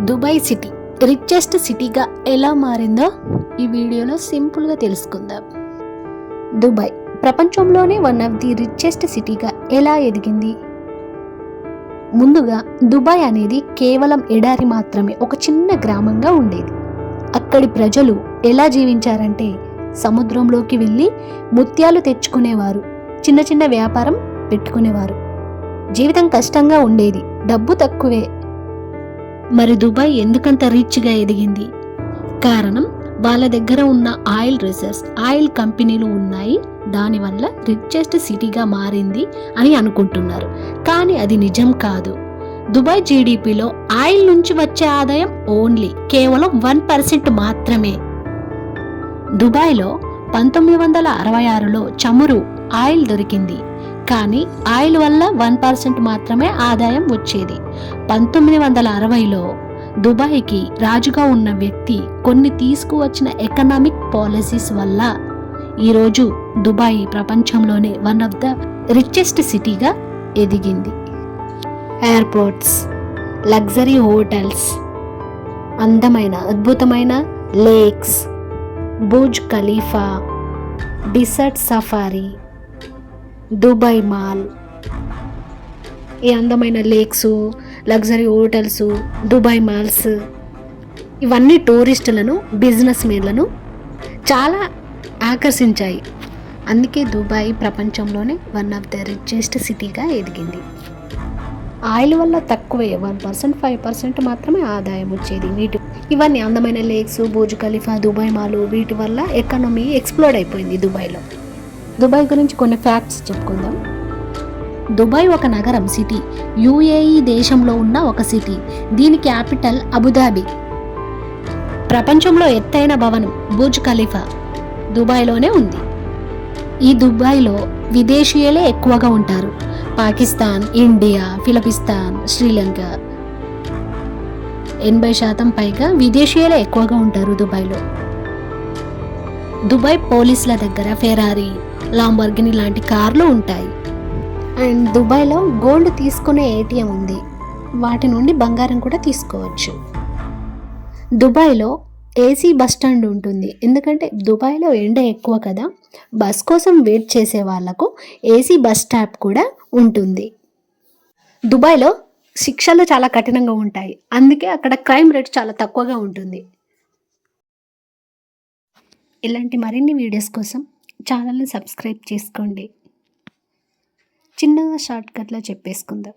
Dubai city richest సిటీగా ఎలా మారిందో ఈ వీడియోలో సింపుల్గా తెలుసుకుందాం. దుబాయ్ ప్రపంచంలోనే వన్ ఆఫ్ ది రిచెస్ట్ సిటీగా ఎలా ఎదిగింది? ముందుగా దుబాయ్ అనేది కేవలం ఎడారి మాత్రమే ఒక చిన్న గ్రామంగా ఉండేది. అక్కడి ప్రజలు ఎలా జీవించారంటే సముద్రంలోకి వెళ్ళి ముత్యాలు తెచ్చుకునేవారు చిన్న చిన్న వ్యాపారం పెట్టుకునేవారు. జీవితం కష్టంగా ఉండేది డబ్బు తక్కువే మరి దుబాయ్ ఎందుకంత రిచ్గా ఎదిగింది? కారణం వాళ్ళ దగ్గర ఉన్న ఆయిల్ రిజర్వ్స్ ఆయిల్ కంపెనీలు ఉన్నాయి. దానివల్ల రిచెస్ట్ సిటీగా మారింది అని అనుకుంటున్నారు. కానీ అది నిజం కాదు. దుబాయ్ జీడిపిలో ఆయిల్ నుంచి వచ్చే ఆదాయం ఓన్లీ కేవలం వన్ పర్సెంట్ మాత్రమే. దుబాయ్లో పంతొమ్మిది వందల అరవై ఆరులో చమురు ఆయిల్ దొరికింది. కానీ ఆయిల్ వల్ల వన్ పర్సెంట్ మాత్రమే ఆదాయం వచ్చేది. పంతొమ్మిది వందల అరవైలో దుబాయ్కి రాజుగా ఉన్న వ్యక్తి కొన్ని తీసుకువచ్చిన ఎకనామిక్ పాలసీస్ వల్ల ఈరోజు దుబాయ్ ప్రపంచంలోనే వన్ ఆఫ్ ద రిచెస్ట్ సిటీగా ఎదిగింది. ఎయిర్పోర్ట్స్ లగ్జరీ హోటల్స్ అందమైన అద్భుతమైన lakes Burj Khalifa desert safari Dubai mall. ఈ అందమైన lakes luxury hotels Dubai malls ఇవన్నీ టూరిస్టులను బిజినెస్ మెన్లను చాలా ఆకర్షించాయి. అందుకే దుబాయ్ ప్రపంచంలోనే వన్ ఆఫ్ ద రిచెస్ట్ సిటీగా ఎదిగింది. ఆయిల్ వల్ల తక్కువే వన్ పర్సెంట్ ఫైవ్ పర్సెంట్ మాత్రమే ఆదాయం వచ్చేది. వీటి ఇవన్నీ అందమైన లేక్స్ బోజు ఖలీఫా దుబాయ్ మాలు వీటి వల్ల ఎకానమీ ఎక్స్ప్లోర్ అయిపోయింది దుబాయ్లో. దుబాయ్ గురించి కొన్ని ఫ్యాక్ట్స్ చెప్పుకుందాం. దుబాయ్ ఒక నగరం సిటీ. యుఏఈ దేశంలో ఉన్న ఒక సిటీ. దీని క్యాపిటల్ అబుదాబి. ప్రపంచంలో ఎత్తైన భవనం బుజ్ ఖలీఫా దుబాయ్లోనే ఉంది. ఈ దుబాయ్లో విదేశీయులే ఎక్కువగా ఉంటారు. పాకిస్తాన్ ఇండియా ఫిలిపిస్తాన్ శ్రీలంక. ఎనభై శాతం పైగా విదేశీయులే ఎక్కువగా ఉంటారు దుబాయ్లో. దుబాయ్ పోలీసుల దగ్గర ఫెరారీ లాంబర్గిని లాంటి కార్లు ఉంటాయి. అండ్ దుబాయ్లో గోల్డ్ తీసుకునే ఏటీఎం ఉంది. వాటి నుండి బంగారం కూడా తీసుకోవచ్చు. దుబాయ్లో ఏసీ బస్ స్టాండ్ ఉంటుంది. ఎందుకంటే దుబాయ్లో ఎండ ఎక్కువ కదా బస్ కోసం వెయిట్ చేసే వాళ్ళకు ఏసీ బస్ స్టాప్ కూడా ఉంటుంది. దుబాయ్లో శిక్షలు చాలా కఠినంగా ఉంటాయి. అందుకే అక్కడ క్రైమ్ రేట్ చాలా తక్కువగా ఉంటుంది. ఇలాంటి మరిన్ని వీడియోస్ కోసం ఛానల్ని సబ్స్క్రైబ్ చేసుకోండి. చిన్నగా షార్ట్కట్లో చెప్పేసుకుందాం.